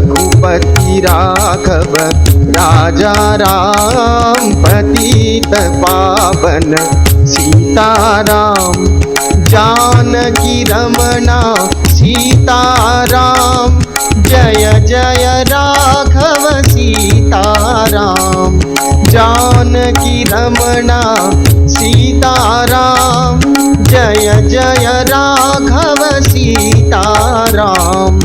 रघुपती राघव राजा राम पतित पावन सीताराम जानकी रमणा सीताराम जय जय राघव सीताराम जानकी रमणा सीताराम जय जय राघव सीताराम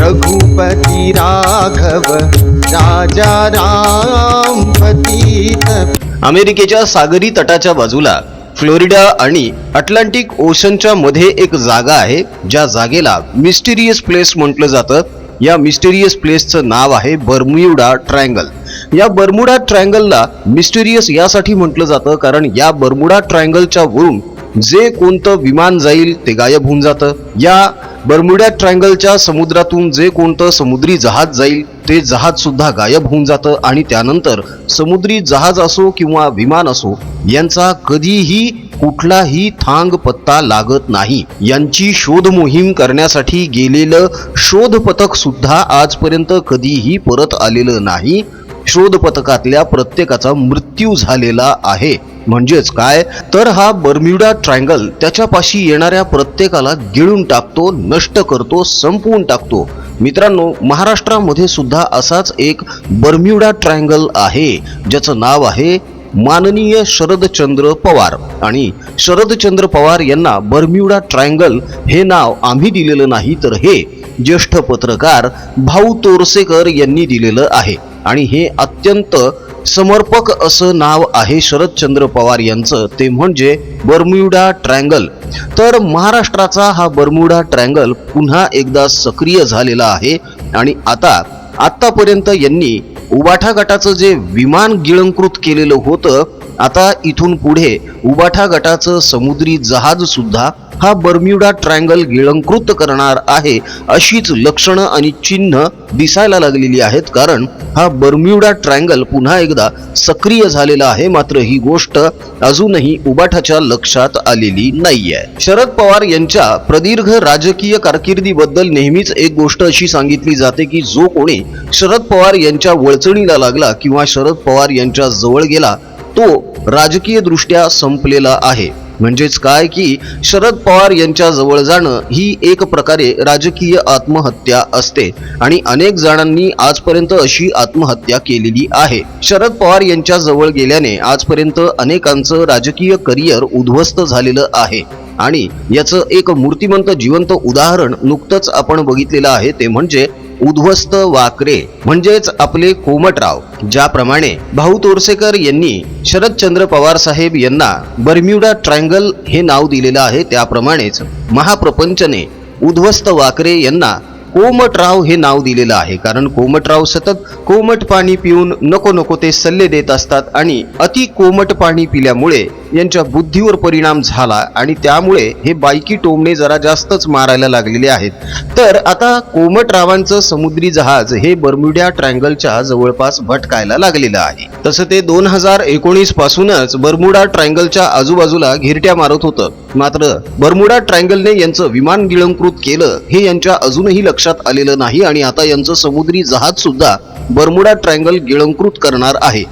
रघुपती राघव राजा राम अमेरिकेच्या सागरी तटाच्या बाजूला फ्लोरिडा आणि अटलांटिक ओशनच्या मध्ये एक जागा आहे ज्या जागेला मिस्टिरियस प्लेस म्हटलं जातं. या मिस्टिरियस प्लेसचं नाव आहे बर्म्युडा ट्रायंगल. या बर्मुडा ट्रायंगलला मिस्टिरियस यासाठी म्हटलं जातं कारण या बर्मुडा ट्रायंगलच्या वरून जे कोणतं विमान जाईल ते गायब होऊन जातं. या बर्मुड्या ट्रायंगलच्या समुद्रातून जे कोणतं समुद्री जहाज जाईल ते जहाज सुद्धा गायब होऊन जातं आणि त्यानंतर समुद्री जहाज असो किंवा विमान असो यांचा कधीही कुठलाही थांग पत्ता लागत नाही. यांची शोध मोहीम करण्यासाठी गेलेलं शोध पथक सुद्धा आजपर्यंत कधीही परत आलेलं नाही. शोध पथकातल्या प्रत्येकाचा मृत्यू झालेला आहे. म्हणजेच काय? तर हा बर्म्युडा ट्रायंगल त्याच्यापाशी येणाऱ्या प्रत्येकाला गिळून टाकतो नष्ट करतो संपवून टाकतो. मित्रांनो महाराष्ट्रामध्ये सुद्धा असाच एक बर्म्युडा ट्रायंगल आहे ज्याचं नाव आहे माननीय शरदचंद्र पवार. आणि शरदचंद्र पवार यांना बर्म्युडा ट्रायंगल हे नाव आम्ही दिलेलं नाही तर हे ज्येष्ठ पत्रकार भाऊ तोरसेकर यांनी दिलेलं आहे. आणि हे अत्यंत समर्पक असं नाव आहे शरदचंद्र पवार यांचं. ते म्हणजे बर्म्युडा ट्रँगल. तर महाराष्ट्राचा हा बर्म्युडा ट्रँगल पुन्हा एकदा सक्रिय झालेला आहे. आणि आता आत्तापर्यंत यांनी उबाठा गटाचं जे विमान गिळंकृत केलेलं होतं आता इथून पुढे उबाठा गटाचं समुद्री जहाज सुद्धा हा बर्म्युडा ट्रँगल गिळंकृत करणार आहे अशीच लक्षणं आणि चिन्ह दिसायला लागलेली आहेत कारण हा बर्म्युडा ट्रँगल पुन्हा एकदा सक्रिय झालेला आहे. मात्र ही गोष्ट अजूनही उबाठाच्या लक्षात आलेली नाहीये. शरद पवार यांच्या प्रदीर्घ राजकीय कारकिर्दीबद्दल नेहमीच एक गोष्ट अशी सांगितली जाते की जो कोणी शरद पवार यांच्या वळचणीला लागला किंवा शरद पवार यांच्या जवळ गेला तो राजकीय दृष्ट्या संपलेला आहे. म्हणजेच काय की शरद पवार यांच्या जवळ जाणं ही एक प्रकारे राजकीय आत्महत्या असते आणि अनेक जणांनी आजपर्यंत अशी आत्महत्या केलेली आहे. शरद पवार यांच्या जवळ गेल्याने आजपर्यंत अनेकांचं राजकीय करिअर उद्ध्वस्त झालेलं आहे. आणि याचं एक मूर्तिमंत जिवंत उदाहरण नुकतंच आपण बघितलेलं आहे ते म्हणजे उद्ध्वस्त वाकरे म्हणजेच आपले कोमटराव ज्याप्रमाणे भाऊ तोरसेकर यांनी शरदचंद्र पवार साहेब यांना बर्म्युडा ट्रँगल हे नाव दिलेलं आहे त्याप्रमाणेच महाप्रपंचने उद्ध्वस्त वाकरे यांना कोमटराव हे नाव दिलेलं आहे. कारण कोमटराव सतत कोमट पाणी पिऊन नको नको ते सल्ले देत असतात आणि अति कोमट पाणी पिल्यामुळे यांच्या बुद्धीवर परिणाम झाला आणि त्यामुळे हे बायकी टोमणे जरा जास्तच मारायला लागलेले आहेत. तर आता कोमटरावांचं समुद्री जहाज हे बर्म्युड्या ट्रँगलच्या जवळपास भटकायला लागलेलं आहे. तसं ते दोन हजार एकोणीस पासूनच बर्मुडा ट्रँगलच्या आजूबाजूला घिरट्या मारत होतं. मात्र बर्मुडा ट्रँगलने यांचं विमान गिळंकृत केलं हे यांच्या अजूनही लक्षात आलेलं नाही आणि आता यांचं समुद्री जहाज सुद्धा बर्मुडा ट्रँगल गिळंकृत करणार आहे.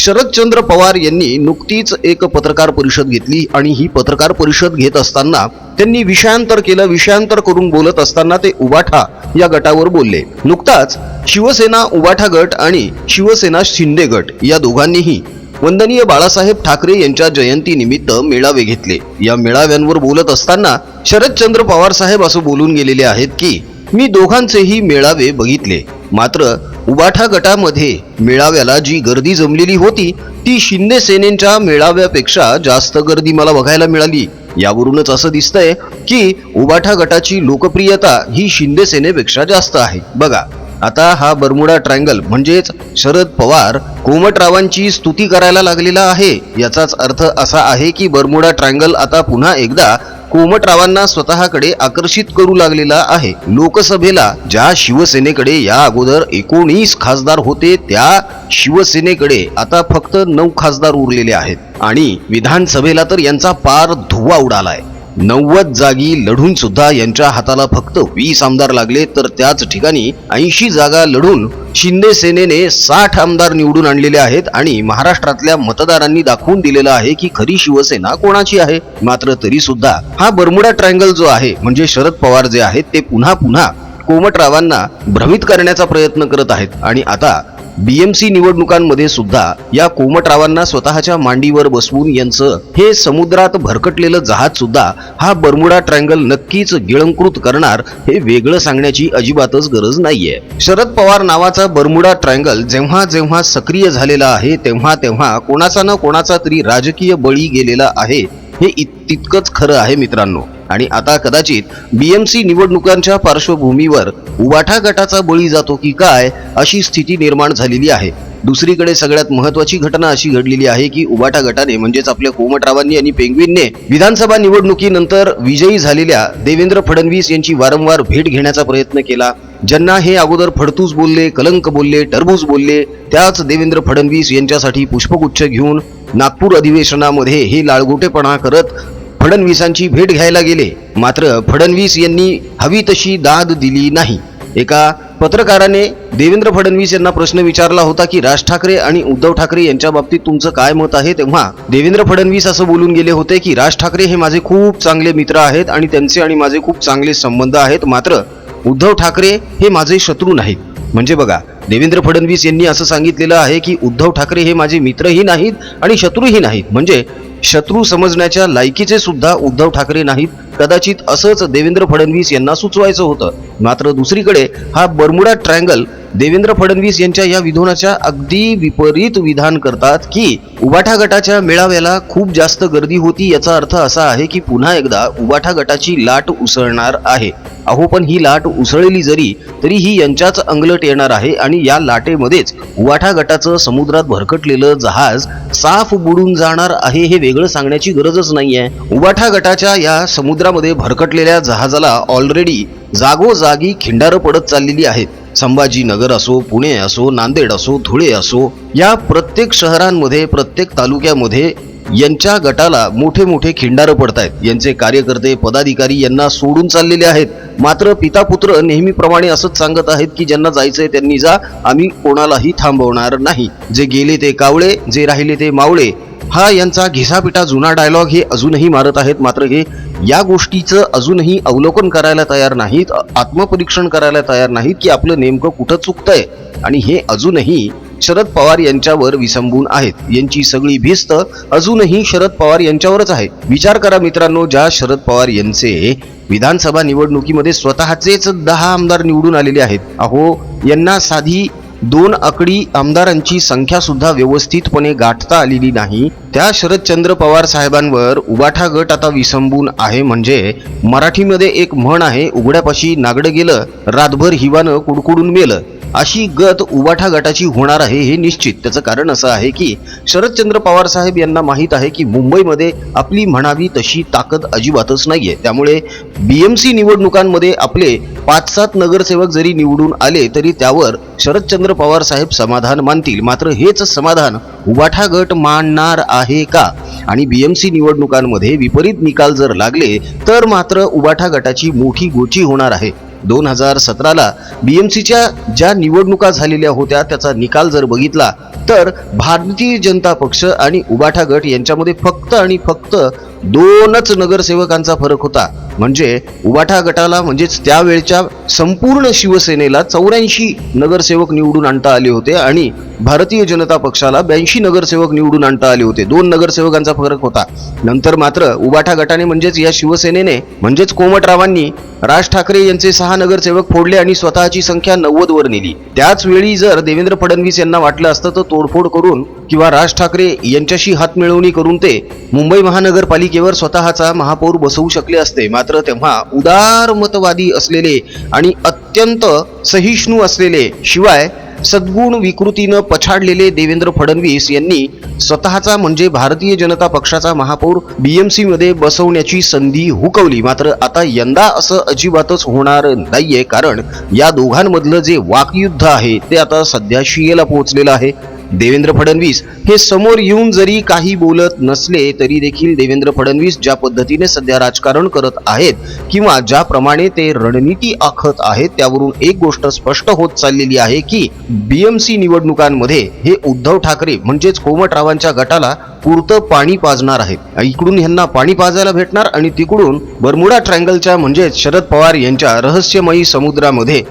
शरदचंद्र पवार यांनी नुकतीच एक पत्रकार परिषद घेतली आणि ही पत्रकार परिषद घेत असताना त्यांनी विषयांतर केलं विषयांतर करून बोलत असताना ते उबाठा या गटावर बोलले. नुकताच शिवसेना उबाठा गट आणि शिवसेना शिंदे गट या दोघांनीही वंदनीय बाळासाहेब ठाकरे यांच्या जयंती निमित्त मेळावे घेतले. या मेळाव्यांवर बोलत असताना शरदचंद्र पवार साहेब असं बोलून गेलेले आहेत की मी दोघांचेही मेळावे बघितले. मात्र उबाठा गटामध्ये मेळाव्याला जी गर्दी जमलेली होती ती शिंदे सेनेच्या मेळाव्यापेक्षा जास्त गर्दी मला बघायला मिळाली. यावरूनच असं दिसतंय की उबाठा गटाची लोकप्रियता ही शिंदे सेनेपेक्षा जास्त आहे. बघा आता हा बर्मुडा ट्रायंगल म्हणजेच शरद पवार कोमटरावांची स्तुती करायला लागलेला आहे. याचाच अर्थ असा आहे की बर्मुडा ट्रायंगल आता पुन्हा एकदा कोमटरावांना स्वतःकडे आकर्षित करू लागलेला आहे. लोकसभेला ज्या शिवसेनेकडे या अगोदर एकोणीस खासदार होते त्या शिवसेनेकडे आता फक्त नऊ खासदार उरलेले आहेत. आणि विधानसभेला तर यांचा पार धुवा उडालाय. नव्वद जागी लढून सुद्धा यांच्या हाताला फक्त वीस आमदार लागले तर त्याच ठिकाणी ऐंशी जागा लढून शिंदे सेनेने साठ आमदार निवडून आणलेले आहेत आणि महाराष्ट्रातल्या मतदारांनी दाखवून दिलेलं आहे की खरी शिवसेना कोणाची आहे. मात्र तरी सुद्धा हा बर्मुडा ट्रायंगल जो आहे म्हणजे शरद पवार जे आहेत ते पुन्हा पुन्हा कोमटरावांना भ्रमित करण्याचा प्रयत्न करत आहेत. आणि आता बीएमसी निवडणुकांमध्ये सुद्धा या कोमटरावांना स्वतःच्या मांडीवर बसवून यांचं हे समुद्रात भरकटलेलं जहाज सुद्धा हा बर्मुडा ट्रँगल नक्कीच गिळंकृत करणार हे वेगळं सांगण्याची अजिबातच गरज नाहीये. शरद पवार नावाचा बर्मुडा ट्रँगल जेव्हा जेव्हा सक्रिय झालेला आहे तेव्हा तेव्हा कोणाचा ना कोणाचा तरी राजकीय बळी गेलेला आहे हे तितकंच खरं आहे मित्रांनो. आणि आता कदाचित बीएमसी निवडणुकांच्या पार्श्वभूमीवर उबाठा गटाचा बळी जातो की काय अशी स्थिती निर्माण झालेली आहे. दुसरीकडे सगळ्यात महत्वाची घटना अशी घडलेली आहे की उबाटा गटाने म्हणजेच आपल्या कोमटरावांनी आणि पेंग्विनने विधानसभा निवडणुकीनंतर विजयी झालेल्या देवेंद्र फडणवीस यांची वारंवार भेट घेण्याचा प्रयत्न केला. ज्यांना हे अगोदर फडतूस बोलले कलंक बोलले टरबूज बोलले त्याच देवेंद्र फडणवीस यांच्यासाठी पुष्पगुच्छ घेऊन नागपूर अधिवेशनामध्ये हे लाळगोटेपणा करत फडणवीसांची भेट घ्यायला गेले. मात्र फडणवीस यांनी हवी तशी दाद दिली नाही. एका पत्रकाराने देवेंद्र फडणवीस यांना प्रश्न विचारला होता की राज ठाकरे आणि उद्धव ठाकरे यांच्या बाबतीत तुमचं काय मत आहे? तेव्हा देवेंद्र फडणवीस असं बोलून गेले होते की राज ठाकरे हे माझे खूप चांगले मित्र आहेत आणि त्यांचे आणि माझे खूप चांगले संबंध आहेत. मात्र उद्धव ठाकरे हे माझे शत्रू नाहीत. म्हणजे बघा देवेंद्र फडणवीस यांनी असं सांगितलेलं आहे की उद्धव ठाकरे हे माझे मित्रही नाहीत आणि शत्रूही नाहीत. म्हणजे शत्रू समजण्याच्या लायकीचे सुद्धा उद्धव ठाकरे नाहीत. कदाचित असंच देवेंद्र फडणवीस यांना सुचवायचं होतं. मात्र दुसरीकडे हा बर्मुडा ट्रायंगल देवेंद्र फडणवीस यांच्या या विधानाच्या अगदी विपरीत विधान करतात की उबाठा गटाच्या मेळाव्याला खूप जास्त गर्दी होती याचा अर्थ असा आहे की पुन्हा एकदा उबाठा गटाची लाट उसळणार आहे. अहो पण ही लाट उसळली जरी तरी ही यांच्याच अंगलट येणार आहे आणि या लाटेमध्येच उबाठा गटाचं समुद्रात भरकटलेलं जहाज साफ बुडून जाणार आहे हे वेगळं सांगण्याची गरजच नाहीये. उबाठा गटाच्या या समुद्रामध्ये भरकटलेल्या जहाजाला ऑलरेडी जागोजागी खिंडारं पडत चाललेली आहेत. संभाजीनगर असो पुणे असो नांदेड असो धुळे असो या प्रत्येक शहरांमध्ये प्रत्येक तालुक्यामध्ये यांच्या गटाला मोठे मोठे खिंडारं पडतायत. यांचे कार्यकर्ते पदाधिकारी यांना सोडून चाललेले आहेत. मात्र पिता पुत्र नेहमीप्रमाणे असंच सांगत आहेत की ज्यांना जायचंय त्यांनी जा. आम्ही कोणालाही थांबवणार नाही. जे गेले ते कावळे जे राहिले ते मावळे. हा यांचा घिसापिटा जुना डायलॉग हे अजूनही मारत आहेत. मात्र हे या गोष्टीचं अजूनही अवलोकन करायला तयार नाहीत आत्मपरीक्षण करायला तयार नाहीत की आपलं नेमकं कुठं चुकतंय. आणि हे अजूनही शरद पवार यांच्यावर विसंबून आहेत. यांची सगळी भिस्त अजूनही शरद पवार यांच्यावरच आहे. विचार करा मित्रांनो ज्या शरद पवार यांचे विधानसभा निवडणुकीमध्ये स्वतःचेच दहा आमदार निवडून आलेले आहेत. अहो यांना साधी दोन आकडी आमदारांची संख्यासुद्धा व्यवस्थितपणे गाठता आलेली नाही. त्या शरदचंद्र पवार साहेबांवर उबाठा गट आता विसंबून आहे म्हणजे मराठीमध्ये एक म्हण आहे उघड्यापाशी नागडं गेलं रातभर हिवानं कुडकुडून मेलं. अशी गत उबाठा गटाची होणार आहे हे निश्चित. त्याचं कारण असं आहे की शरदचंद्र पवार साहेब यांना माहीत आहे की मुंबईमध्ये आपली म्हणावी तशी ताकद अजिबातच नाहीये. त्यामुळे बीएमसी निवडणुकांमध्ये आपले पाच सात नगरसेवक जरी निवडून आले तरी त्यावर शरदचंद्र पवार साहेब समाधान मानतील. मात्र हेच समाधान उबाठा गट मानणार आहे का? आणि बीएमसी निवडणुकांमध्ये विपरीत निकाल जर लागले तर मात्र उबाठा गटाची मोठी गोची होणार आहे. दोन हजार सतराला बीएमसीच्या ज्या निवडणुका झालेल्या होत्या त्याचा निकाल जर बघितला तर भारतीय जनता पक्ष आणि उबाठा गट यांच्यामध्ये फक्त आणि फक्त दोनच नगरसेवकांचा फरक होता. म्हणजे उबाठा गटाला म्हणजेच त्यावेळच्या संपूर्ण शिवसेनेला चौऱ्याऐंशी नगरसेवक निवडून आणता आले होते आणि भारतीय जनता पक्षाला ब्याऐंशी नगरसेवक निवडून आणता आले होते. दोन नगरसेवकांचा फरक होता. नंतर मात्र उबाठा गटाने म्हणजेच या शिवसेनेने म्हणजेच कोमटरावांनी राज ठाकरे यांचे सहा नगरसेवक फोडले आणि स्वतःची संख्या नव्वद वर नेली. त्याच वेळी जर देवेंद्र फडणवीस यांना वाटलं असतं तर तोडफोड करून किंवा राज ठाकरे यांच्याशी हातमिळवणी करून ते मुंबई महानगरपालिकेवर स्वतःचा महापौर बसवू शकले असते. मात्र तेव्हा उदारमतवादी असलेले आणि अत्यंत सहिष्णू असलेले शिवाय सद्गुण विकृतीनं पछाडलेले देवेंद्र फडणवीस यांनी स्वतःचा म्हणजे भारतीय जनता पक्षाचा महापौर बीएमसी मध्ये बसवण्याची संधी हुकवली. मात्र आता यंदा असं अजिबातच होणार नाहीये कारण या दोघांमधलं जे वाकयुद्ध आहे ते आता सध्या शियेला पोहोचलेलं आहे. देवेंद्र फडणवीस हे समोर येऊन जरी काही बोलत नसले तरी देखील देवेंद्र फडणवीस ज्या पद्धतीने सध्या राजकारण करत आहेत किंवा ज्याप्रमाणे ते रणनीती आखत आहेत त्यावरून एक गोष्ट स्पष्ट होत चाललेली आहे की बीएमसी निवडणुकांमध्ये हे उद्धव ठाकरे म्हणजेच कोमटरावांच्या गटाला पुरतं पाणी पाजणार आहेत. इकडून ह्यांना पाणी पाजायला भेटणार आणि तिकडून बरमुडा ट्रँगलच्या म्हणजेच शरद पवार यांच्या रहस्यमयी समुद्रामध्ये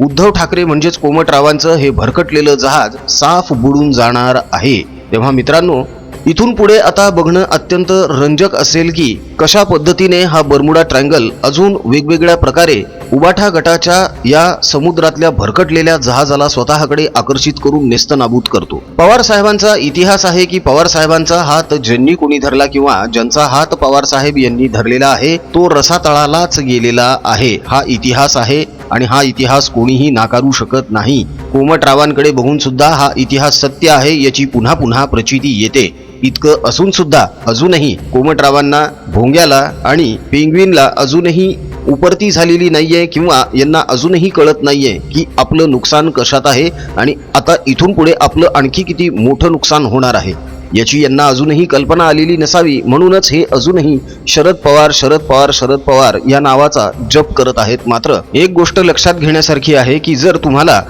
उद्धव ठाकरे म्हणजेच कोमटरावांचं हे भरकटलेलं जहाज साफ बुडून जाणार आहे. तेव्हा मित्रांनो इथून पुढे आता बघणं अत्यंत रंजक असेल की कशा पद्धतीने हा बर्मुडा ट्रँगल अजून वेगवेगळ्या प्रकारे उबाठा गटाच्या या समुद्रातल्या भरकटलेल्या जहाजाला स्वतःकडे आकर्षित करून नेस्तनाबूत करतो. पवार साहेबांचा इतिहास आहे की पवार साहेबांचा हात ज्यांनी कोणी धरला किंवा ज्यांचा हात पवार साहेब यांनी धरलेला आहे तो रसातळालाच गेलेला आहे. हा इतिहास आहे आणि हा इतिहास कोणीही नाकारू शकत नाही. कोमटरावांकडे बघून सुद्धा हा इतिहास सत्य आहे याची पुन्हा पुन्हा प्रचिती येते. इतकं असून सुद्धा अजूनही कोमटरावांना भोंग्याला आणि पेंग्विनला अजूनही उपरती झालेली नाहीये किंवा यांना अजूनही कळत नाहीये की आपलं नुकसान कशात आहे आणि आता इथून पुढे आपलं आणखी किती मोठं नुकसान होणार आहे. याची यांना अजूनही कल्पना आलेली नसावी. म्हणूनच हे अजूनही शरद पवार शरद पवार शरद पवार या नावाचा जप करत आहेत. मात्र एक गोष्ट लक्षात घेण्यासारखी आहे की जर तुम्हाला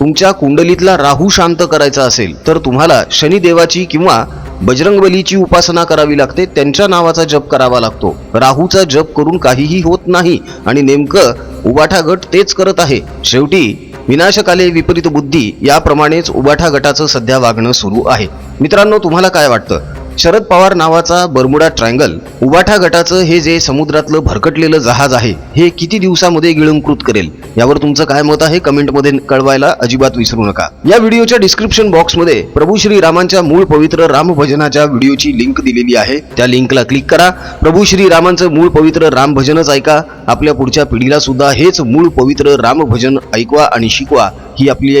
तुमच्या कुंडलीतला राहू शांत करायचा असेल तर तुम्हाला शनिदेवाची किंवा बजरंगबलीची उपासना करावी लागते. त्यांच्या नावाचा जप करावा लागतो. राहूचा जप करून काहीही होत नाही. आणि नेमकं उबाठा गट तेच करत आहे. शेवटी विनाशकाले विपरीत बुद्धी याप्रमाणेच उबाठा गटाचं सध्या वागणं सुरू आहे. मित्रांनो तुम्हाला काय वाटतं? शरद पवार नावाचा बर्मुडा ट्रायंगल उबाठा गटाचं हे जे समुद्रातलं भरकटलेलं जहाज आहे हे किती दिवसामध्ये गिळंकृत करेल? यावर तुमचं काय मत आहे? कमेंटमध्ये कळवायला अजिबात विसरू नका. या व्हिडिओच्या डिस्क्रिप्शन बॉक्समध्ये प्रभू श्री रामांच्या मूळ पवित्र रामभजनाच्या व्हिडिओची लिंक दिलेली आहे. त्या लिंकला क्लिक करा. प्रभू श्री रामांचं मूळ पवित्र रामभजनच ऐका. आपल्या पुढच्या पिढीला सुद्धा हेच मूळ पवित्र रामभजन ऐकवा आणि शिकवा. ही आपली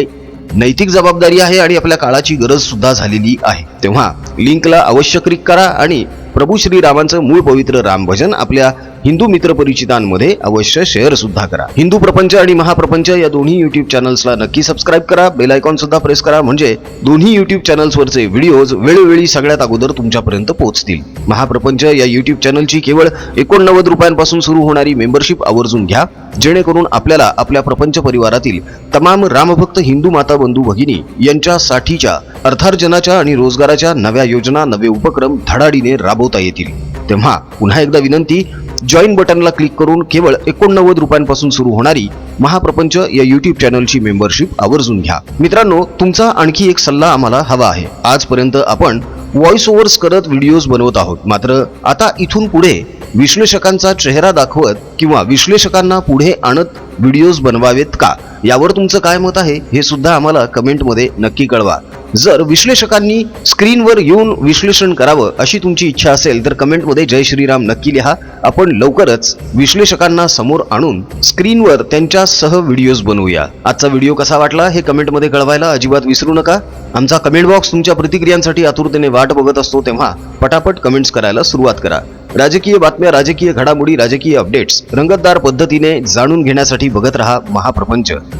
नैतिक जबाबदारी आहे आणि आपल्या काळाची गरज सुद्धा झालेली आहे. तेव्हा लिंकला अवश्य क्लिक करा आणि प्रभू श्रीरामांचं मूळ पवित्र रामभजन आपल्या हिंदू मित्र परिचितांमध्ये अवश्य शेअर सुद्धा करा. हिंदू प्रपंच आणि महाप्रपंच या दोन्ही युट्यूब चॅनल्सला नक्की सबस्क्राईब करा. बेल आयकॉन सुद्धा प्रेस करा. म्हणजे दोन्ही युट्यूब चॅनल्सवरचे व्हिडिओज वेळोवेळी सगळ्यात अगोदर तुमच्यापर्यंत पोहोचतील. महाप्रपंच या युट्यूब चॅनलची केवळ एकोणनव्वद रुपयांपासून सुरू होणारी मेंबरशिप आवर्जून घ्या. जेणेकरून आपल्याला आपल्या प्रपंच परिवारातील तमाम रामभक्त हिंदू माता बंधू भगिनी यांच्यासाठीच्या अर्थार्जनाच्या आणि रोजगाराच्या नव्या योजना नवे उपक्रम धडाडीने राबवता येतील. तेव्हा पुन्हा एकदा विनंती जॉईन बटनला क्लिक करून केवळ एकोणनव्वद रुपयांपासून सुरू होणारी महाप्रपंच या युट्यूब चॅनलची मेंबरशिप आवर्जून घ्या. मित्रांनो तुमचा आणखी एक सल्ला आम्हाला हवा आहे. आजपर्यंत आपण व्हॉइस ओव्हर्स करत व्हिडिओज बनवत आहोत. मात्र आता इथून पुढे विश्लेषकांचा चेहरा दाखवत किंवा विश्लेषकांना पुढे आणत व्हिडिओज बनवावेत का? यावर तुमचं काय मत आहे हे सुद्धा आम्हाला कमेंटमध्ये नक्की कळवा. जर विश्लेषकांनी स्क्रीनवर येऊन विश्लेषण करावं अशी तुमची इच्छा असेल तर कमेंटमध्ये जय श्रीराम नक्की लिहा. आपण लवकरच विश्लेषकांना समोर आणून स्क्रीनवर त्यांच्या सह व्हिडिओज बनवूया. आजचा व्हिडिओ कसा वाटला हे कमेंटमध्ये कळवायला अजिबात विसरू नका. आमचा कमेंट बॉक्स तुमच्या प्रतिक्रियांसाठी आतुरतेने वाट बघत असतो तेव्हा पटापट कमेंट्स करायला सुरुवात करा. राजकीय बातम्या राजकीय घडामोडी राजकीय अपडेट्स रंगतदार पद्धतीने जाणून घेण्यासाठी बघत रहा महाप्रपंच.